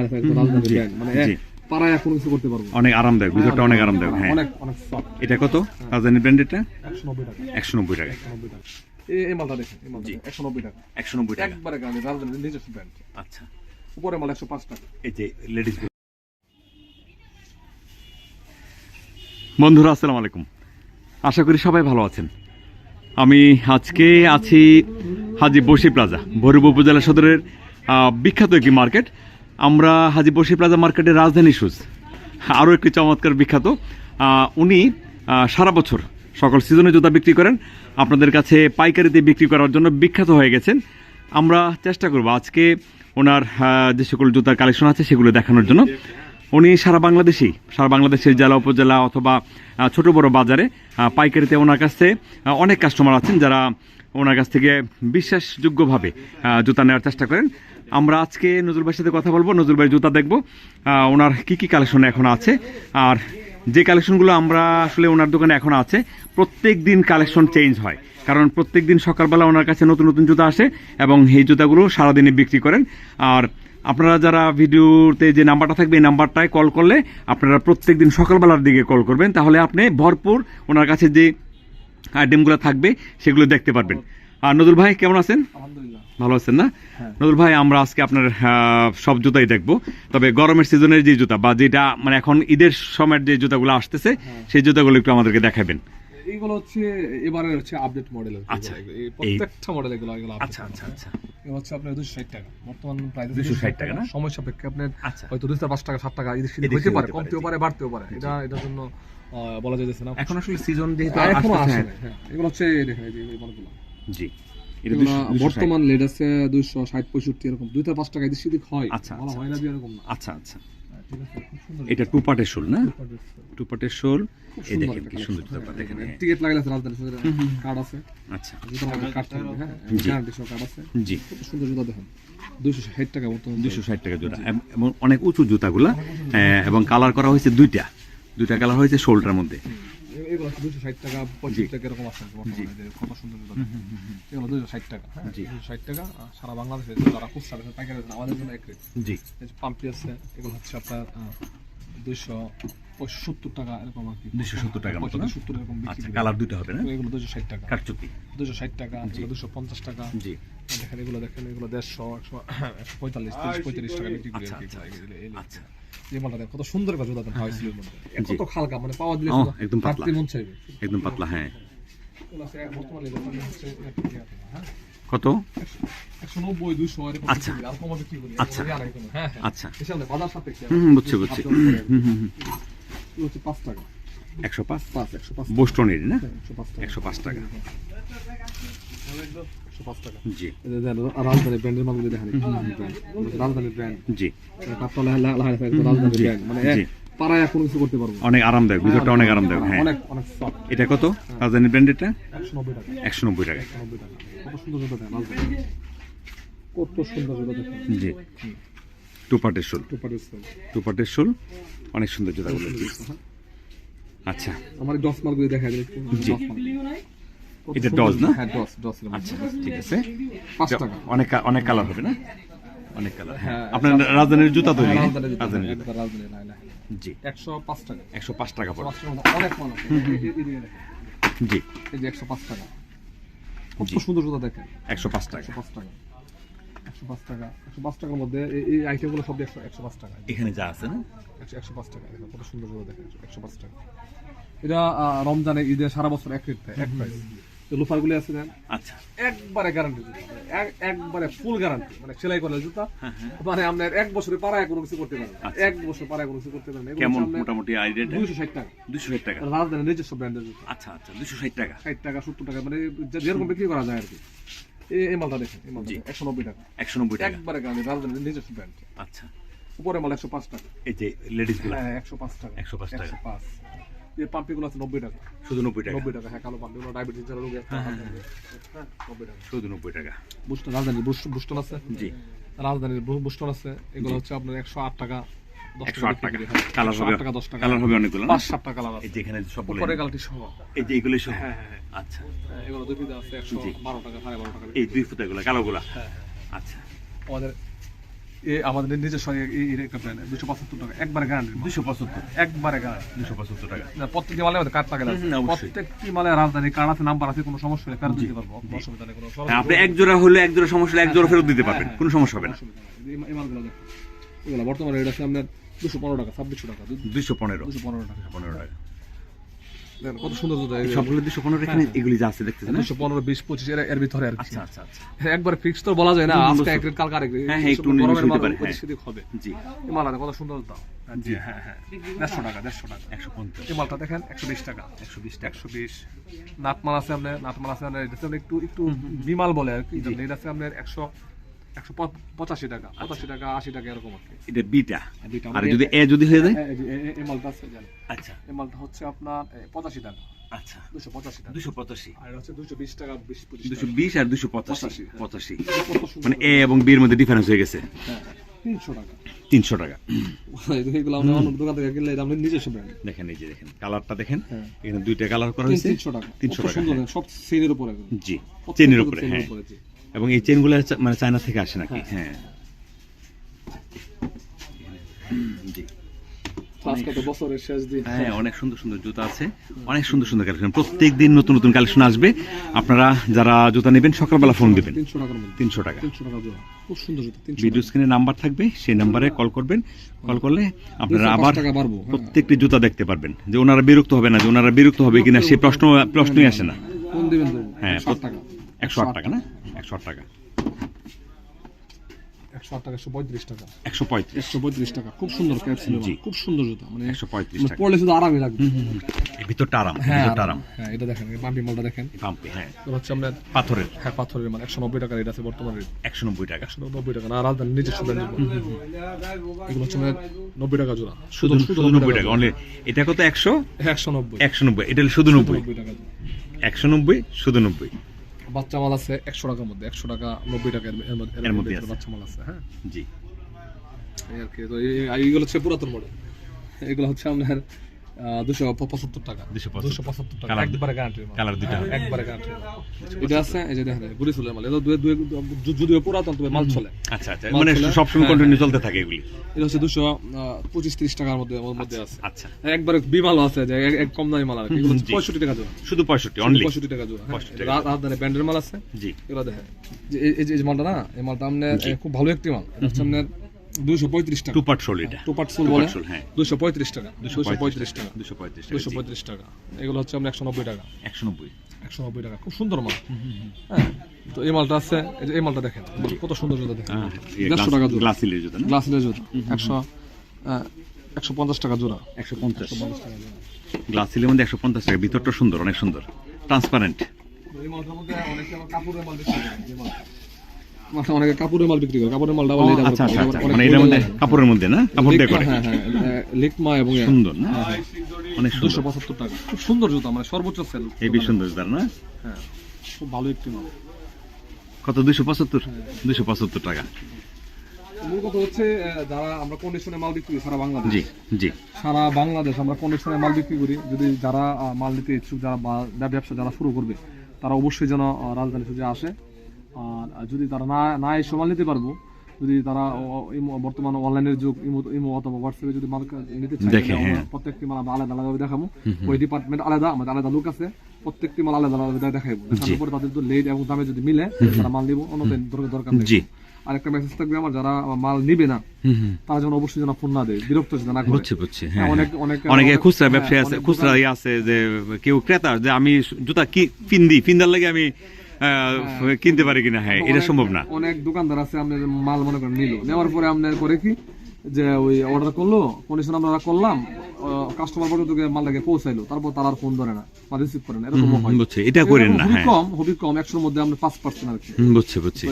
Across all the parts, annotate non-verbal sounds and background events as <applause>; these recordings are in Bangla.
রাজধানী মানে পাড়ায় এখন কিছু করতে পারব অনেক আরামদায়ক ভিতরটা অনেক আরামদায়ক হ্যাঁ। অনেক অনেক সফট এটা কত? রাজধানী ব্র্যান্ডেরটা একশো নব্বই টাকা। একশো নব্বই টাকা। একশো নব্বই টাকা। এই এই মালটা দেখেন এই মালটা জি। একশো নব্বই টাকা। একশো নব্বই টাকা। একবারে গাড়ি রাজধানী নিজস্ব ব্র্যান্ড আচ্ছা। উপরে মাল একশো পাঁচ টাকা। এই যে লেডিস বন্ধুরা আসসালামু আলাইকুম। আশা করি সবাই ভালো আছেন। আমি আজকে আছি হাজি বসি প্লাজা ভৈরব উপজেলা সদরের বিখ্যাত একটি মার্কেট আমরা হাজি বসি প্লাজা মার্কেটের রাজধানী সুজ। আরও একটি চমৎকার বিখ্যাত। উনি সারা বছর সকল সিজনে জুতা বিক্রি করেন। আপনাদের কাছে পাইকারিতে বিক্রি করার জন্য বিখ্যাত হয়ে গেছেন। আমরা চেষ্টা করব আজকে ওনার যে সকল জুতার কালেকশন আছে সেগুলো দেখানোর জন্য। উনি সারা বাংলাদেশেই, সারা বাংলাদেশের জেলা, উপজেলা অথবা ছোট বড় বাজারে পাইকারিতে ওনার কাছে অনেক কাস্টমার আছেন যারা ওনার কাছ থেকে বিশ্বাসযোগ্যভাবে জুতা নেওয়ার চেষ্টা করেন। আমরা আজকে নজরুল ভাইয়ের সাথে কথা বলব, নজরুল ভাই জুতা দেখব ওনার কি কি কালেকশন এখন আছে, আর যে কালেকশনগুলো আমরা আসলে ওনার দোকানে এখন আছে, প্রত্যেক দিন কালেকশন চেঞ্জ হয়। কারণ প্রত্যেক দিন সকালবেলা ওনার কাছে নতুন নতুন জুতা আসে এবং এই জুতাগুলো সারাদিনে বিক্রি করেন, আর আপনারা যারা ভিডিওতে যে নাম্বারটা থাকবে এই নাম্বারটায় কল করলে আপনারা প্রত্যেক দিন সকালবেলার দিকে কল করবেন। তাহলে আপনি ভরপুর ওনার কাছে যে আইটেমগুলো থাকবে সেগুলো দেখতে পারবেন। আর নজরুল ভাই কেমন আছেন? আলহামদুলিল্লাহ। ভালো আছেন না? হ্যাঁ। নজরুল ভাই আমরা আজকে আপনার সব জুতাই দেখব। তবে গরমের সিজনের যে জুতা বা যেটা মানে এখন ঈদের সময়ের যে জুতাগুলো আসতেছে হ্যাঁ। সেই জুতাগুলো একটু আমাদেরকে দেখাবেন। এইগুলো হচ্ছে এবারে হচ্ছে আপডেট মডেল আচ্ছা। প্রত্যেকটা মডেল এগুলো এগুলো আচ্ছা আচ্ছা আচ্ছা। হচ্ছে আপনার দুশো ষাট টাকা। বর্তমান প্রাইস 260 টাকা না? সময় সাপেক্ষে আপনার আচ্ছা। হয়তো দুশো পাঁচ টাকা সাত টাকা এদিক সেদিক এদিক হইতে সেদিক পারে হতে পারে, কমতেও পারে বাড়তেও পারে। এটা এটার জন্য বলা যাইতেছে না। এখন আসলে সিজন যেহেতু আর এখনও আসে হ্যাঁ। এগুলো হচ্ছে দেখেন এই যে জি। এটা এগুলো 200 260 বর্তমান লেট আছে দুইশো ষাট পঁয়ষট্টি এরকম। দুই থেকে পাঁচ টাকা এদিক সেদিক হয়। আচ্ছা, আচ্ছা, হয় না এরকম না। আচ্ছা আচ্ছা। এটা টু পার্টের শোল না? টু পার্টের শোল। এই দেখেন কি সুন্দর হ্যাঁ, দেখেন। টিকিট লাগলে রাজধানী কার্ড আছে। আচ্ছা। কার্ড হ্যাঁ? আছে। জি। সুন্দর জুতা দেখেন। দুইশো ষাট টাকা বর্তমান দুশো ষাট টাকা জোড়া এবং অনেক উঁচু জুতাগুলা এবং কালার করা হয়েছে দুইটা। দুইটা কালার হয়েছে শোলটার মধ্যে। এগুলো দুশো ষাট টাকা পঁচিশ টাকা এরকম যে কত সুন্দর এগুলো দুশো ষাট টাকা হ্যাঁ? দুশো ষাট টাকা সারা বাংলাদেশে যারা খুব আছে পাইকারি আমাদের জন্য এক রেট। জি। পাম্পি আছে এগুলো হচ্ছে আপনার দুইশো সত্তর টাকা এরকম আর কি। 270 টাকা মতো সত্তর এরকম আচ্ছা কালার দুইটা হবে না? এগুলো দুশো ষাট টাকা। কারচুপি দুশো ষাট টাকা দুশো পঞ্চাশ টাকা। জি। দেখেন এগুলো দেখেন এগুলো দেড়শো একশো একশো পঁয়তাল্লিশ তিরিশ পঁয়ত্রিশ টাকা বিক্রি করি আচ্ছা। আচ্ছা, কত সুন্দর। কত হালকা মানে পাওয়া দিলে একদম পাতলা। একদম পাতলা হ্যাঁ। বর্তমানে হচ্ছে হ্যাঁ। কত? আচ্ছা। আচ্ছা। হ্যাঁ হ্যাঁ। আচ্ছা। বুঝছি বুঝছি। একশো পাঁচ পাঁচ একশো পাঁচ? বোস্টনের না? একশো পাঁচ টাকা। একশো পাঁচ টাকা। জি। রাজধানী ব্র্যান্ডের মালগুলো দেখেন রাজধানী ব্র্যান্ড। জি। রাজধানী ব্র্যান্ড। মানে পাড়ায় এখন কিছু করতে পারব অনেক আরামদায়ক ভিতরটা অনেক আরামদায়ক হ্যাঁ। অনেক অনেক সফট এটা কত? রাজধানী ব্র্যান্ডেরটা একশো নব্বই টাকা। একশো নব্বই টাকা। একশো নব্বই টাকা। কত সুন্দর জুতা দেখেন রাজধানী কত সুন্দর জুতা দেখেন জি টু পার্টের শোল। টু পার্টের শোল। অনেক সুন্দর জুতাগুলো জি আচ্ছা। আমার ডস মার্কগুলো দেখা যায় জি। এটা ডস না? হ্যাঁ ডস ডস আচ্ছা ঠিক আছে। পাঁচ টাকা। অনেক অনেক কালার হবে না? অনেক কালার হ্যাঁ। হ্যাঁ, আপনার রাজধানীর জুতা তৈরি? হ্যাঁ, না? রাজধানী জুতা, রাজধানীর জি একশো পাঁচ টাকা একশো পাঁচ টাকা পড়ে অনেক মাল। জি এই যে একশো পাঁচ টাকা জি। সুন্দর জুতা দেখেন একশো পাঁচ টাকা একশো পাঁচ টাকা একশো পাঁচ টাকা একশো পাঁচ টাকার মধ্যে এই- আইটেমগুলো সব একশো একশো পাঁচ টাকা এখানে যা আছে না একশো একশো পাঁচ টাকা কত সুন্দর জুতা দেখেন একশো পাঁচ টাকা এটা রমজানে ঈদে সারা বছর এক রেট এক প্রাইস লোফারগুলি আছে দেন আচ্ছা। একবারে গ্যারান্টি এক- একবারে ফুল গ্যারান্টি মানে সেলাই করা জুতা। মানে আপনার এক বছরে পাড়ায় কোনো কিছু করতে পারেন আচ্ছা। এক বছর পাড়ায় কোনো কিছু করতে পারেন কেমন মোটামুটি আইডিয়াটা দুইশো ষাট টাকা। দুশো ষাট টাকা। রাজধানী নিজস্ব ব্র্যান্ডের জুতা। আচ্ছা আচ্ছা দুশো ষাট টাকা। ষাট টাকা সত্তর টাকা মানে যেরকম বিক্রি করা যায় আর কি। এই মালটা দেখেন এই মালটা। একশো নব্বই টাকা। একশো নব্বই টাকা। একবারে গ্রামে রাজধানী নিজস্ব ব্র্যান্ড আচ্ছা। উপরে মাল একশো পাঁচ টাকা। এই যে লেডিসগুলা। হ্যাঁ একশো পাঁচ টাকা। 105 টাকা। পাঁচ। এই পাম্পিগুলো আছে নব্বই টাকা। শুধু নব্বই টাকা? নব্বই টাকা হ্যাঁ কালো পাম্পিগুলো ডায়াবেটিস যারা রোগী আছে হ্যাঁ নব্বই টাকা। শুধু নব্বই টাকা? বুস্টন রাজধানী বুস্টন আছে? জি। রাজধানীর বুস্টন আছে। এগুলো হচ্ছে আপনার একশো আট টাকা দশ একশো টাকা বিক্রি করি, হ্যাঁ। কালার 108 হবে টাকা দশ টাকা। কালার হবে অনেকগুলো না? পাঁচ সাতটা কালার আছে এই যে এখানে সব বলে উপরে কালারটি সহ। এই যে এগুলো সব হ্যাঁ হ্যাঁ। আচ্ছা। আমাদের brand, 275 টাকা একবারে গ্যারান্টি দুশো পঁচাত্তর। একবারে গ্যারান্টি দুশো পঁচাত্তর টাকা। প্রত্যেকটি মালে আমাদের কার্ড হুম, প্রত্যেকটি মালে রাজধানী আছে নাম্বার আছে কোনো সমস্যা নেই ফেরত দিতে পারব। অসুবিধা নেই কোনো হ্যাঁ, আপনি এক জোড়া হলে এক জোড়া সমস্যা হলে এক জোড়া ফেরত দিতে পারবেন। কোনো সমস্যা হবে না। এই- এই মালগুলো এগুলো বর্তমানে এটা আছে আপনার দুশো পনেরো টাকা ছাব্বিশশো টাকা দুশো পনেরো। দুশো পনেরো টাকা। পনেরো টাকা। দেখেন কত সুন্দর জুতা সবগুলো দুশো পনেরো এখানে এগুলি যা আছে দেখতেছেন দুশো পনেরো বিশ পঁচিশ এর এর ভিতরে আর আচ্ছা আচ্ছা আচ্ছা। একবার ফিক্স তো বলা যায় না আজকে এক রেট কালকে আরেক হ্যাঁ, হ্যাঁ, একটু গরমের মাল হ্যাঁ। সেদিক হবে। জি। এই মালটা কত সুন্দর দাম জি। হ্যাঁ হ্যাঁ দেড়শো টাকা দেড়শো টাকা একশো পঞ্চাশ। এই মালটা দেখেন একশো বিশ টাকা। একশো বিশ একশো বিশ। নাটমাল আছে আপনার নাটমাল আছে আপনার এটা একটু একটু বিমাল বলে আর কি এটা আছে আপনার একশো একশো পঁচাশি টাকা পঁচাশি টাকা আশি টাকা এরকম আর এটা বিটা? বিটা। আর যদি এ যদি হয়ে যায়? এ- এ- এ- এই মালটা আছে আচ্ছা। এই মালটা হচ্ছে আপনার পঁচাশি টাকা। আচ্ছা। দুশো পঁচাশি দুশো পঁচাশি। আর হচ্ছে দুশো বিশ টাকা দুশো বিশ আর দুশো পঁচাশি। পঁচাশি, হ্যাঁ। সুন্দর। মানে এ এবং বির মধ্যে ডিফারেন্স হয়ে গেছে। হ্যাঁ, তিনশো টাকা। তিনশো টাকা। <laughs> এগুলো আমরা অন্য দোকান থেকে কিনলে এটা আমাদের নিজস্ব ব্র্যান্ড দেখেন এই যে দেখেন। কালারটা দেখেন। হ্যাঁ। এখানে দুইটা কালার করা হয়েছে। তিনশো টাকা। তিনশো টাকা। সব সেলের উপরে। জি চেনের উপরে হ্যাঁ। এবং এই চেনগুলো মানে চায়না থেকে আসে নাকি? হ্যাঁ। দিন? হ্যাঁ অনেক সুন্দর সুন্দর জুতা আছে। অনেক সুন্দর সুন্দর কালেকশন। প্রত্যেক দিন নতুন নতুন কালেকশন আসবে। আপনারা যারা জুতা নেবেন সকালবেলা ফোন দিবেন। তিনশো টাকা। ভিডিও স্ক্রিনে নাম্বার থাকবে সেই নাম্বারে কল করবেন। কল করলে আপনারা আবার হ্যাঁ। প্রত্যেকটি জুতা দেখতে পারবেন। যে ওনারা বিরক্ত হবে না যে ওনারা বিরক্ত হবে কিনা সেই প্রশ্ন প্রশ্নই আসে না। হ্যাঁ একশো আট টাকা না? একশো আট টাকা। একশো আট টাকা একশো পঁয়ত্রিশ টাকা। একশো পঁয়ত্রিশ। একশো পঁয়ত্রিশ টাকা। খুব সুন্দর। খুব সুন্দর জুতা মানে একশো পঁয়ত্রিশ মানে টাকা। পড়লে শুধু লাগবে। এই ভিতরটা আরাম হ্যাঁ ভিতরটা আরাম। আরাম হ্যাঁ এটা দেখেন বাম্পি মালটা দেখেন। পাম্পে হ্যাঁ। হচ্ছে পাথরের। হ্যাঁ পাথরের মাল একশো নব্বই টাকা রেট আছে বর্তমান রেট। একশো নব্বই টাকা। একশো নব্বই টাকা না এগুলো হচ্ছে আপনার নব্বই টাকা জোড়া। শুধু শুধু নব্বই টাকা অনলি এটা কত একশো? একশো নব্বই। একশো নব্বই এটা শুধু নব্বই টাকা জোড়া। একশো নব্বই শুধু নব্বই। বাচ্চা মাল আছে একশো টাকার মধ্যে একশো টাকা নব্বই টাকা এর মধ্যে বাচ্চা মাল আছে। হ্যাঁ? জি। এই আর কি তো এই- এই- এইগুলো হচ্ছে পুরাতন মডেল এগুলো হচ্ছে আপনার দুশো পঁচাত্তর টাকা। দুশো পঁচাত্তর। টাকা। একবারে গ্যারান্টি কালার দুইটা। একবারে গ্যারান্টি এটা আছে এই যে দেখেন গুড়ি চুলের মাল। এটা দুই দুই যদিও পুরাতন তবে মাল চলে। আচ্ছা আচ্ছা। মানে সবসময় কন্টিনিউ চলতে থাকে এগুলি। এটা হচ্ছে দুশো পঁচিশ ত্রিশ টাকার মধ্যে ওর মধ্যে আছে। আচ্ছা। একবারে বিমালও আছে যে এক- কম দামি মাল আর কি। পঁয়ষট্টি টাকা জোড়া। শুধু পঁয়ষট্টি অনলি পঁয়ষট্টি টাকা জোড়া। হ্যাঁ। 65 টাকা রাত রাজধানী ব্যান্ডের মাল আছে। জি। এগুলো দেখেন। যে এই- যে- এই যে মালটা না এই মালটা আপনার খুব ভালো একটি মাল। আপনার দুশো পঁয়ত্রিশ টাকা। টু পার্ট শোল এটা। টু পার্ট বলে। part হ্যাঁ। দুশো পঁয়ত্রিশ টাকা। দুশো পঁয়ত্রিশ টাকা। দুশো পঁয়ত্রিশ দুশো পঁয়ত্রিশ টাকা। এগুলো হচ্ছে আপনার একশো নব্বই টাকা। একশো নব্বই। একশো নব্বই টাকা। খুব সুন্দর মাল। হ্যাঁ তো এই মালটা আছে এই মালটা দেখেন কত সুন্দর জুতা দেখেন। দেড়শো টাকা জোড়া গ্লাসিলের জুতা না? জুতা। একশো আহ, একশো পঞ্চাশ টাকা জোড়া একশো পঞ্চাশ। গ্লাস সিলের মধ্যে একশো পঞ্চাশ টাকা। ভিতরটা সুন্দর অনেক সুন্দর। ট্রান্সপারেন্ট। এই মালটার মধ্যে অনেকে কাপড়ের মাল বিক্রি করে, এই মালটা। মালটা অনেকে কাপড়ের মাল বিক্রি করে কাপড়ের মালটা আবার আচ্ছা আচ্ছা করে, আচ্ছা অনেক মানে এটার মধ্যে কাপড়ের মধ্যে না? কাপড় দিয়ে করে হ্যাঁ হ্যাঁ হ্যাঁ, লিকমা এবং সুন্দর না? অনেক সুন্দর। পঁচাত্তর টাকা। খুব সুন্দর জুতা মানে সর্বোচ্চ সেল এই বেশ সুন্দর জুতার না? হ্যাঁ খুব ভালো একটি মাল। কত টাকা। কথা হচ্ছে যারা আমরা কন্ডিশনে মাল বিক্রি করি সারা বাংলাদেশ। জি জি। সারা বাংলাদেশ আমরা কন্ডিশনে মাল বিক্রি করি। যদি যারা মাল নিতে ইচ্ছুক যারা ব্যবসা যারা শুরু করবে তারা অবশ্যই যেন রাজধানী সুজে আসে। যদি তারা না না মাল নিতে পারব যদি তারা বর্তমান অনলাইনের যুগ ইমো অথবা হোয়াটসঅ্যাপে যদি মাল নিতে চায় হ্যাঁ। প্রত্যেকটি মাল আলাদা আলাদা দেখাবো। ওই ডিপার্টমেন্ট আলাদা আমাদের আলাদা লোক আছে প্রত্যেকটি মাল আলাদা আলাদা দেখাবো দেখানোর পরে তাদের তো লেট এবং দামে যদি মিলে তারা মাল নিবো অন্য দরকার নেই। জি। আরেকটা মেসেজ থাকবে আমার যারা মাল নিবে না তারা যেন অবশ্যই যেন ফোন না দেয় বিরক্ত যেন না বুঝছি বুঝছি হ্যাঁ অনেক হ্যাঁ। অনেক অনেকে খুচরা ব্যবসায়ী আছে খুচরা ইয়ে আছে যে কেউ ক্রেতা যে আমি জুতা কি পিন দিই পিন্দার লাগে আমি কিনতে পারি কিনা? হ্যাঁ এটা সম্ভব না। অনেক দোকানদার আছে আপনার মাল মনে করেন নিল। নেওয়ার পরে আপনার করে কি? যে ওই অর্ডার করল কন্ডিশন আমরা করলাম কাস্টমার পর্যন্ত মালটাকে পৌঁছাইলো। তারপর তার আর ফোন ধরে না বা রিসিভ করে না। এরকম হয়। বুঝছি। এটা করেন না হ্যাঁ। কম খুবই কম একশোর মধ্যে আমরা পাঁচ পার্সেন্ট আর কি। বুঝছি বুঝছি।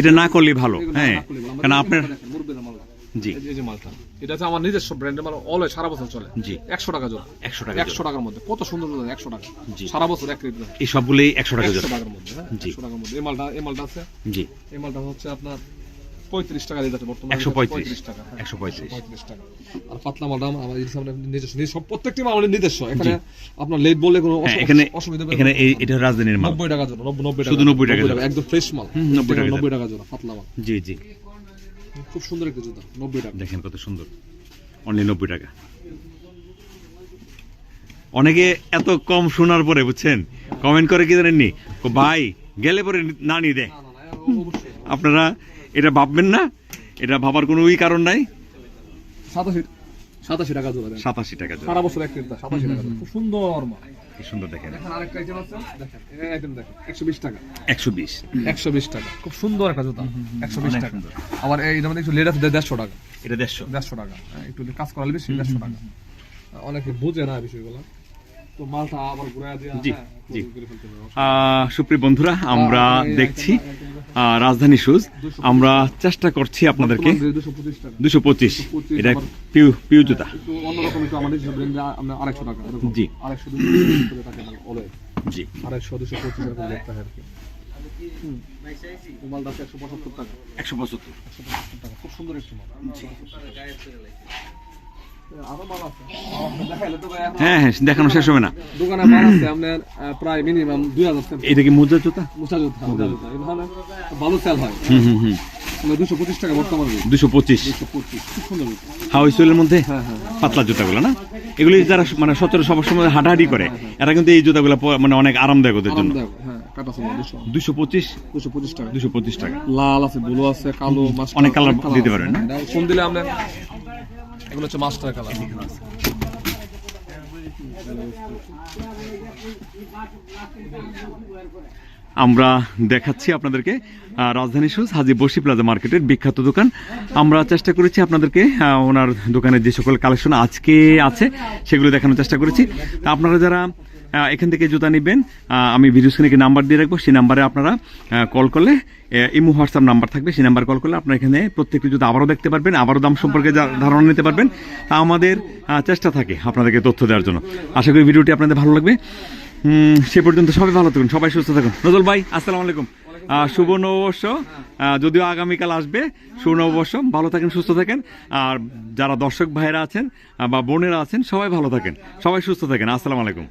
এটা না করলে ভালো হ্যাঁ। কারণ আপনার মালটা দেখেন, মুরব্বিদের মাল। জি। এই যে- মালটা এটা হচ্ছে আমার নিজস্ব ব্র্যান্ডের মাল অলওয়েজ সারা বছর চলে। জি। একশো টাকা জোড়া। একশো টাকা একশো টাকার মধ্যে কত সুন্দর জোড়া একশো টাকা। জি। সারা বছর এক রেট এই সবগুলোই একশো টাকা জোড়া। টাকার মধ্যে জি। একশো টাকার মধ্যে। এই মালটা এই মালটা আছে? জি। এই মালটা হচ্ছে আপনার পঁয়ত্রিশ টাকা রেট বর্তমানে। একশো পঁয়ত্রিশ। টাকা হ্যাঁ, একশো পঁয়ত্রিশ। পঁয়ত্রিশ টাকা। আর পাতলা মালটা আমার নিজস্ব নিজস্ব প্রত্যেকটি মাল আমাদের নিজস্ব। এখানে আপনার লেট বললে কোনো হ্যাঁ এখানে অসুবিধা এখানে এটা রাজধানীর মাল। নব্বই টাকা জোড়া নব্বই নব্বই টাকা শুধু 90 টাকা একদম ফ্রেশ মাল। 90 টাকা নব্বই টাকা জোড়া পাতলা মাল। জি জি। খুব সুন্দর একটা জুতা নব্বই টাকা। দেখেন কত সুন্দর। অনলি নব্বই টাকা। অনেকে এত কম শোনার পরে বুঝছেন? কমেন্ট করে কি জানেননি? ভাই গেলে পরে না নিয়ে দেয় আপনারা এটা ভাববেন না। এটা ভাবার কোনো ওই কারণ নাই। সাতাশি সাতাশি টাকা জোড়া সাতাশি টাকা সারা বছর সাতাশি টাকা খুব সুন্দর কি সুন্দর দেখেন। দেখেন আরেকটা আইটেম আছে। দেখেন এই আইটেম দেখেন একশো বিশ টাকা। একশো বিশ। একশো বিশ টাকা। খুব সুন্দর একটা জুতা। একশো বিশ অনেক টাকা। আবার এই মধ্যে একটু লেট আছে দেড়শো টাকা। এটা দেড়শো। দেড়শো টাকা। হ্যাঁ, একটু কাজ করালে বেশি দেড়শো টাকা। অনেকে বুঝে না বিষয়গুলো। জি, হ্যাঁ, জি। সুপ্রিয় বন্ধুরা আমরা দেখছি রাজধানী শুজ আমরা চেষ্টা করছি আপনাদেরকে। দুশো পঁচিশ টাকা। দুশো পঁচিশ। 225 এটা পিউ পিউ জুতা। এরকম। জি। জি। হয় একশো পঁচাত্তর টাকা। খুব সুন্দর একটি মাল। হ্যাঁ হ্যাঁ দেখানো শেষ হবে না। দোকানে মাল আছে আপনার প্রায় মিনিমাম দুই হাজার এটা কি মোজা জুতা? মুসা জুতা মুসা জুতা। ভালো সেল হয়। হুম হুম হুম। দুশো পঁচিশ টাকা বর্তমান দুশো পঁচিশ। দুশো পঁচিশ খুব সুন্দর জুতা। হাওয়াই সোয়েলের মধ্যে? হ্যাঁ হ্যাঁ পাতলা জুতাগুলো না? এগুলি যারা মানে সচরাচর সবার সময় হাঁটাহাঁটি করে এরা কিন্তু এই জুতাগুলো মানে অনেক আরামদায়ক ওদের জন্য। হ্যাঁ দুশো। পঁচিশ? দুশো পঁচিশ টাকা। দুশো পঁচিশ টাকা। লাল আছে ব্লু আছে কালো অনেক কালার দিতে পারবেন, না? ফোন দিলে আমরা এগুলো হচ্ছে মাস্টার কালার। আমরা দেখাচ্ছি আপনাদেরকে রাজধানী শুজ হাজি বসি প্লাজা মার্কেটের বিখ্যাত দোকান। আমরা চেষ্টা করেছি আপনাদেরকে ওনার দোকানের যে সকল কালেকশন আজকে আছে, সেগুলো দেখানোর চেষ্টা করেছি। আপনারা যারা এখান থেকে জুতা নেবেন। আমি ভিডিও স্ক্রিনে নাম্বার দিয়ে রাখব। সেই নাম্বারে আপনারা কল করলে ইমো হোয়াটসঅ্যাপ নাম্বার থাকবে। সেই নাম্বার কল করলে আপনারা এখানে প্রত্যেকটি জুতা আবারও দেখতে পারবেন আবারও দাম সম্পর্কে ধারণা নিতে পারবেন। তা আমাদের চেষ্টা থাকে আপনাদেরকে তথ্য দেওয়ার জন্য। আশা করি ভিডিওটি আপনাদের ভালো লাগবে। সে পর্যন্ত সবাই ভালো থাকুন সবাই সুস্থ থাকুন। নজল ভাই আসসালামু আলাইকুম। শুভ নববর্ষ। যদিও আগামীকাল আসবে শুভ নববর্ষ ভালো থাকেন সুস্থ থাকেন। আর যারা দর্শক ভাইরা আছেন বা বোনেরা আছেন সবাই ভালো থাকেন। সবাই সুস্থ থাকেন। আসসালামু আলাইকুম।